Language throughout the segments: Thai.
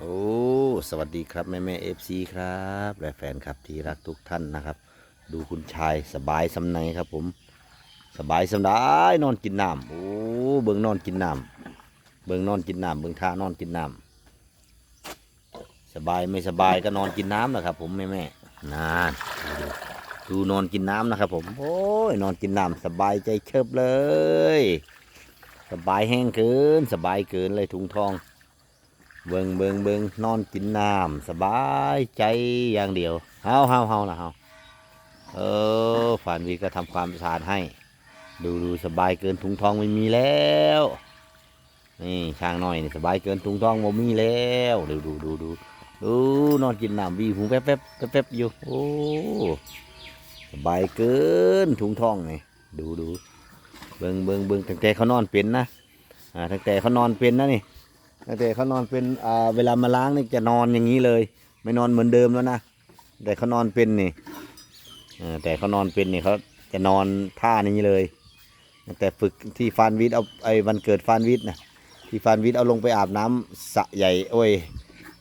โอ้สวัสดีครับแม่แม่เอฟซีครับและแฟนครับที่รักทุกท่านนะครับ ดูคุณชายสบายสำในครับผม สบายสำได้นอนกินน้ำโอ้เบิ่งนอนกินน้ำเบิ่งนอนกินน้ำเบิ่งท่านอนกินน้ำสบายไม่สบายก็นอนกินน้ำนะครับ ผมแม่แม่นานดูดูนอนกินน้ำนะครับ ผมโอ้ยนอนกินน้ำสบายใจเชิบเลย สบายแห้งเกิน สบายเกินเลยถุงทอง เบิงเบิงเบิงนอนกินน้ำสบายใจอย่างเดียวเฮาเฮาเฮานะเฮาเออฝันวีก็ทำความสะอาดให้ ดูดูสบายเกินถุงทองไม่มีแล้วนี่ช่างน้อยนี่สบายเกินถุงทองบ่มีแล้วดูดูดูดูดูนอนกินน้ำวีหูแป๊บแป๊บแป๊บแป๊บอยู่โอ้สบายเกินถุงทองนี่ดูดูเบิงเบิงเบิงตั้งแต่เขานอนเป็นนะอ่าตั้งแต่เขานอนเป็นนะนี่ แต่เขานอนเป็นอ่าเวลามาล้างนี่จะนอนอย่างนี้เลย ไม่นอนเหมือนเดิมแล้วนะแต่เขานอนเป็นนี่แต่เขานอนเป็นนี่เขาจะนอนท่านี้เลย แต่ฝึกที่ฟานวิทเอาไอ้วันเกิดฟานวิทนะที่ฟานวิทเอาลงไปอาบน้ำสะใหญ่โอ้ย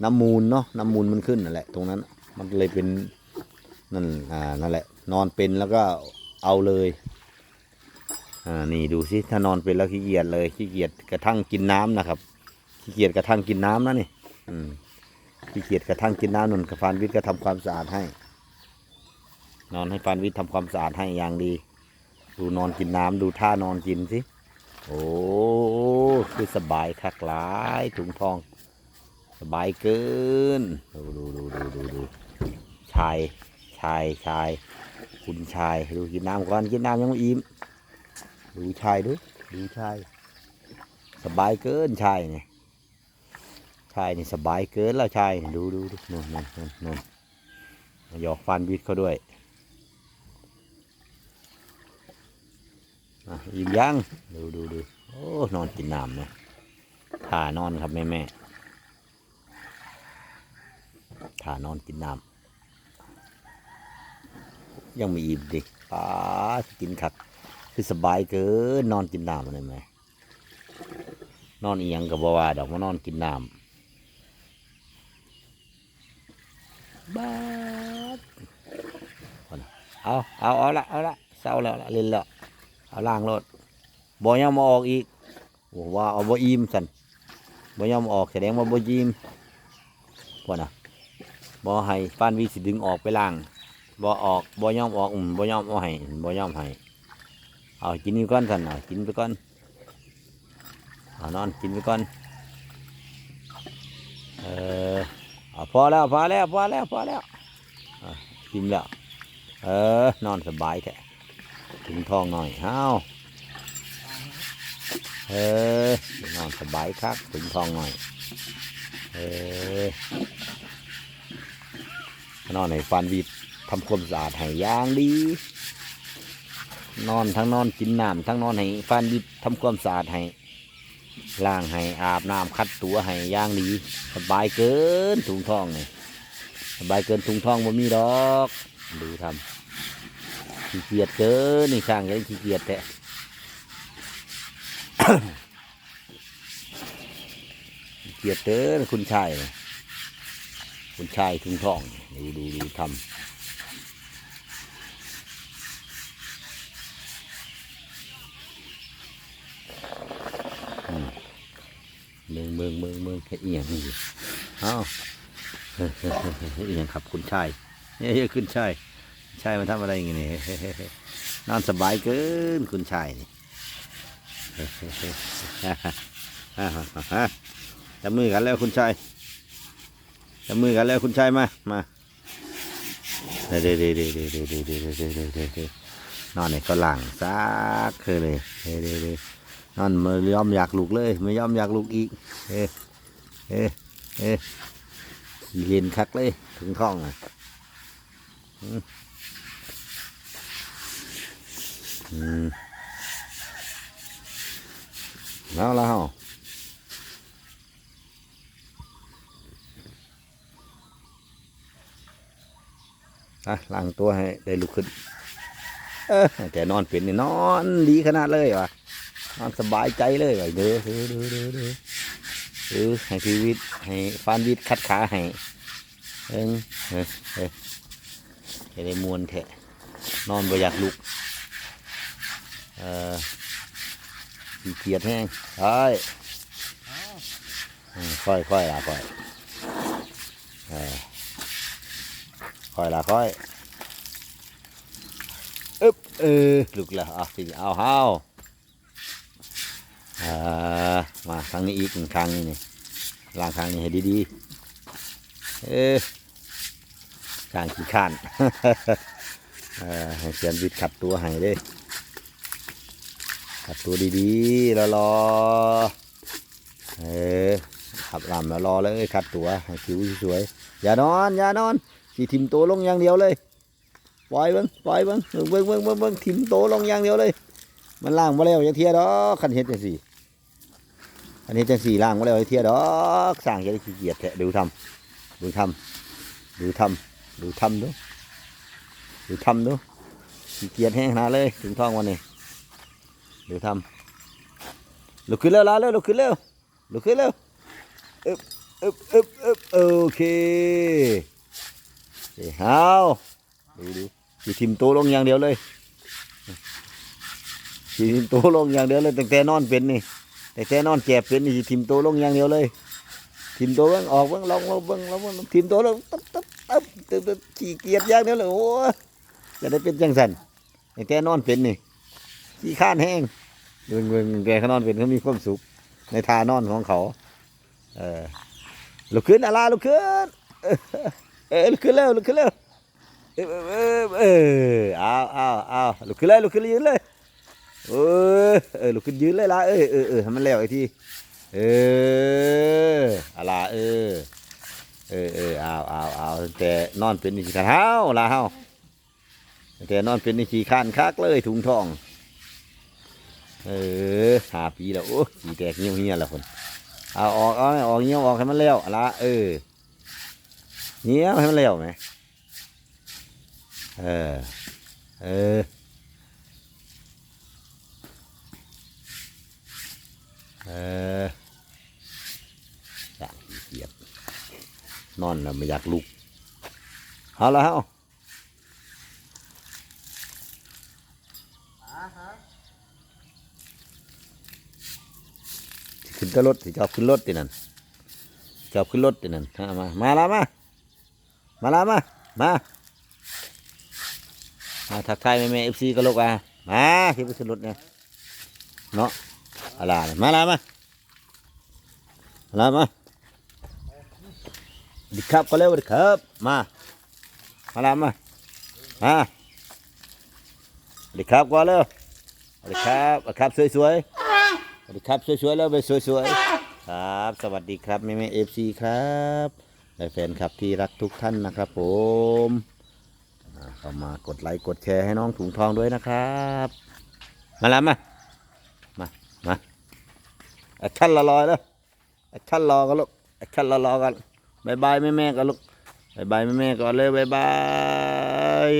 น้ำมูลเนาะน้ำมูลมันขึ้นนั่นแหละ ตรงนั้นมันเลยเป็นนั่นอ่านั่นแหละ นอนเป็นแล้วก็เอาเลยอ่านี่ดูสิถ้านอนเป็นแล้วขี้เกียจเลยขี้เกียจกระทั่งกินน้ำนะครับ ขี้เกียจกระทั่งกินน้ำนะนี่อืมขี้เกียจกระทั่งกินน้ำนุ่นกับฟานวิทย์ก็ทำความสะอาดให้ นอนให้ฟานวิทย์ทำความสะอาดให้อย่างดี ดูนอนกินน้ำดูท่านอนกินสิโอ้คือสบายคักหลายถุงทอง สบายเกินดูดูดูดูดูดูชายชายชายคุณชายดูกินน้ำก่อนกินน้ำยังไม่อิ่มดูชายดูดูชายสบายเกินชายนี่ ชายนี่สบายเกินแล้วชายดูดูดูนู่นนู่นนู่นหยอกฟันวิทเขาด้วยอิ่มยังดูดูดูโอ้นอนกินน้ำเนี่ยท่านอนครับแม่แม่ท่านอนกินน้ำยังม่อิ่มดิป้ากินขัดคือสบายเกินนอนกินน้ำเลยไหมนอนเอียงกับบัว่าดอกมานอนกินน้ำ บ้าดเอาน่ะเอาเอาเอาละเอาละเศร้าแล้วละเล่นแล้วเอาล่างรถบ่ยอมมาออกอีกโอ้ว่าเอาบ่อิ่มสันบ่ยอมออกแสดงว่าบ่ยิ้มว่น่ะบ่ให้ปานวีสิดึงออกไปล่างบ่ออกบ่ยอมออกอืมบ่ยอมเอาให้บ่ยอมให้เอากินนี่ก่อนสันเอากินไปก่อนเอานอนกินไปก่อนเออเอ พอแล้วพอแล้วพอแล้วพอแล้วกินแล้ว เออนอนสบายแท้ถึงท้องหน่อยเอ้าเออนอนสบายครับถึงท้องหน่อยเออนอนในฟันวีดทำความสะอาดให้ย่างดี นอนทั้งนอนกินน้ำทั้งนอนให้ฟันวีดทำความสะอาดให้ ล้างให้อาบน้ำคัดตัวให้ย่างดีสบายเกินถุงทองนี่สบายเกินถุงทองบ่มีดอก ดูทำขี้เกียจเกินนี่ช่างยังขี้เกียจแท้ขี้เกียจเกินคุณชายคุณชายถุงทอง ดูดูดูทำ เมืองเมืองแค่เอียงนี่เอ้าเอียังครับคุณชายเฮ้ยคุณชายชายมาทำอะไรอย่างนี้นอนสบายเกินคุณชายนี่จับมือกันแล้วคุณชายจับมือกันแล้วคุณชายมา มาเดี๋ยวเดี๋ยวเดี๋ยวเดี๋ยวเดี๋ยวเดี๋ยวเดี๋ยวนอนในกระหลังซักคือเลยเดี๋ยวเดี๋ยว นั่นไม่ยอมอยากลูกเลยไม่ยอมอยากลูกอีก เอ๊ะเอ๊ะเอ๊ะเห็นคักเลยถึงท้องอะอืมแล้วแล้วอะล้างตัวให้ได้ลุกขึ้นเออแต่นอนเป็นนี่นอนดีขนาดเลยวะ นอนสบายใจเลยว่ะเด้อเด้อเด้อเด้อเด้อหรือให้พีวิทย์ให้ฟานวิทย์คัดขาให้เอิงเฮ้ยเฮ้ยให้ได้มวนแทะนอนบ่อยากลุก เอ่อขี้เกียจแห้งใช่อืมค่อยค่อยละค่อยเออค่อยละค่อยอึ๊บเออลุกแล้วเอาสิเอาเฮาอ่า มาครั้งนี้อีกหนึ่งครั้งนี้นี่ล้างครั้งนี้ให้ดีๆเออข้างขี้ข้านเออให้เสียนวิทย์ขัดตัวให้เด้ขัดตัวดีๆแล้วรอเออขับลำแล้วรอเลยขัดตัวให้ผิวสวยๆอย่านอนอย่านอนสีทิมโตลงอย่างเดียวเลยปล่อยเบิ้งปล่อยเบิ้งเบิ้งเบิ้งเบิ้งเบิ้งทิมโตลงอย่างเดียวเลย มันล่างมาแล้วอย่างเทียดอกขันเฮ็ดจังสี่ ขันเฮ็ดจังสี่ล่างมาแล้วอย่เทียดอกสร้างจะได้ขี้เกียจแท้ดูทำดูทำดูทำดูทำดูดูทำดูขี้เกียจแห้งนาเลยถึงท้องวันนี้เดี๋ยวทำลุกขึ้นแล้วลาเร็วลุกขึ้นเร็วลุกขึ้นเร็วอึบอึบอึบอึบโอเคเฮ้ยฮาวดูดูสีทิมโตลงอย่างเดียวเลยสีทิมโตลงอย่างเดียวเลยตั้งแต่นอนเป็นนี่ ตั้งแต่นอนแจบเป็นนี่ทิมโตลงอย่างเดียวเลยทิมโตเบ้างออกเบ้างลองลองเบ้างลองเบ้างทิมโตลงตับตับตับตับตับขี้เกียจอย่างเดียวเลยโอ้ยจะได้เป็นจังสันตั้งแต่นอนเป็นนี่ขี้ข้านแห้งเบิ่งเบิ่งแกเขานอนเป็นเขามีความสุข ในทานอนของเขา เออลุกขึ้นอะไรลุกขึ้นเออลุกขึ้นเร็วลุกขึ้นเร็วเออเออเออเอาเอาเอาลุกขึ้นเลยลุกขึ้นยืนเลย เออเออลุกขึ้นยืนเลยล่ะเออเออเออให้มันแล้วไอ้ทีเอออะไรเออเออเออเอาเอาเอาแต่นอนเป็นนี่ขี้ข้านเฮาล่ะเฮาแต่นอนเป็นนี่ขี้ข้านคักเลยถุงทอง เออหาปีแล้วโอ้สีแตกเงี้ยวเงี้ยแล้วคนเอาออกเอาให้ออกเงี้ยวออกให้มันแล้วอะละเออเงี้ยวให้มันแล้วไหมเออเออ เอออยากขี้เกียจนอนแล้วไม่อยากลุกเอาละเอาขึ้นตรถสิชอบขึ้นรถตินั่นชอบขึ้นรถตินั่นมา มาละมา มาละมา มามาทักทายแม่แม่เอฟซีก็ลูกอะมาที่ไปขึ้นรถเนี่ยเนาะ อะไรมาลมามาละมาดีครับก็เร็วดีครับมามาละมามาดีครับก็เร็วดีครับครับสวยๆสวัสดีครับสวยๆแล้วไปสวยๆครับ สวัสดีครับแม่แม่เอฟซีครับและแฟนคลับที่รักทุกท่านนะครับ ผมเข้ามากดไลค์กดแชร์ให้น้องถุงทองด้วยนะครับ มาแล้วมา มาแอคชั่นละลอยแล้วแอคชั่นรอกันลูกแอคชั่นละรอกันบายบายแม่แม่กันลูกบายบายแม่แม่ก่อนเลยบายบาย